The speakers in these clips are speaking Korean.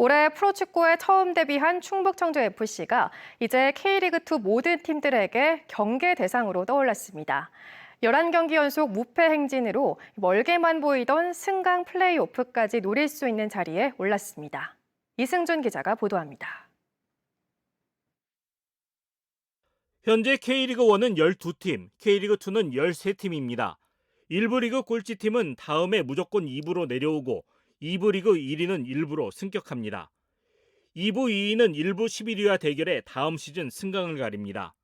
올해 프로축구에 처음 데뷔한 충북 청주FC가 이제 K리그2 모든 팀들에게 경계 대상으로 떠올랐습니다. 11경기 연속 무패 행진으로 멀게만 보이던 승강 플레이오프까지 노릴 수 있는 자리에 올랐습니다. 이승준 기자가 보도합니다. 현재 K리그1은 12팀, K리그2는 13팀입니다. 1부 리그 꼴찌팀은 다음에 무조건 2부로 내려오고 2부 리그 1위는 1부로 승격합니다. 2부 2위는 1부 11위와 대결해 다음 시즌 승강을 가립니다.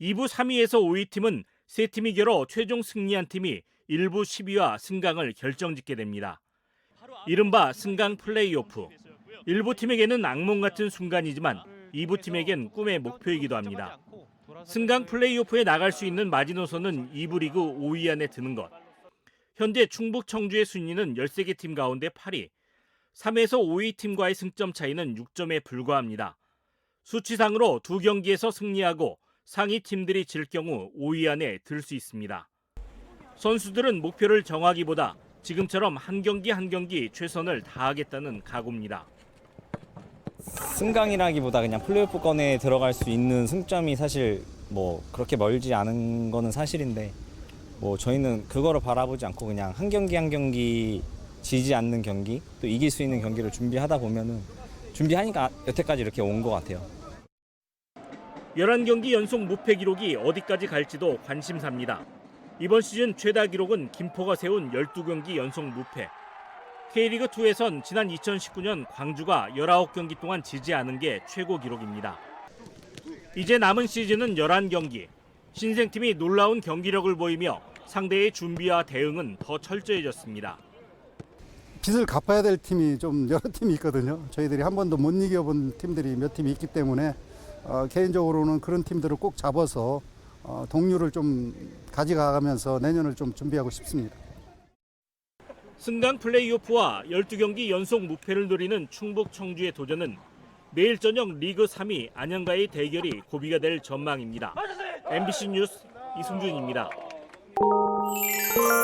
2부 3위에서 5위 팀은 세 팀이 결어 최종 승리한 팀이 1부 10위와 승강을 결정짓게 됩니다. 이른바 승강 플레이오프. 일부 팀에게는 악몽 같은 순간이지만 2부 팀에겐 꿈의 목표이기도 합니다. 승강 플레이오프에 나갈 수 있는 마지노선은 2부 리그 5위 안에 드는 것. 현재 충북 청주의 순위는 13개 팀 가운데 8위. 3에서 5위 팀과의 승점 차이는 6점에 불과합니다. 수치상으로 두 경기에서 승리하고 상위 팀들이 질 경우 5위 안에 들 수 있습니다. 선수들은 목표를 정하기보다 지금처럼 한 경기 한 경기 최선을 다하겠다는 각오입니다. 승강이라기보다 그냥 플레이오프권에 들어갈 수 있는 승점이 사실 뭐 그렇게 멀지 않은 거는 사실인데 뭐 저희는 그거를 바라보지 않고 그냥 한 경기 한 경기 지지 않는 경기 또 이길 수 있는 경기를 준비하다 보면은 준비하니까 여태까지 이렇게 온 것 같아요. 11경기 연속 무패 기록이 어디까지 갈지도 관심사입니다. 이번 시즌 최다 기록은 김포가 세운 12경기 연속 무패. K리그2에선 지난 2019년 광주가 19경기 동안 지지 않은 게 최고 기록입니다. 이제 남은 시즌은 11경기. 신생팀이 놀라운 경기력을 보이며 상대의 준비와 대응은 더 철저해졌습니다. 빚을 갚아야 될 팀이 좀 여러 팀이 있거든요. 저희들이 한 번도 못 이겨본 팀들이 몇 팀이 있기 때문에 어, 개인적으로는 그런 팀들을 꼭 잡아서 어, 동료를 좀 가져가면서 내년을 좀 준비하고 싶습니다. 승강 플레이오프와 12경기 연속 무패를 노리는 충북 청주의 도전은 내일 저녁 리그 3위 안양과의 대결이 고비가 될 전망입니다. MBC 뉴스 이승준입니다. Música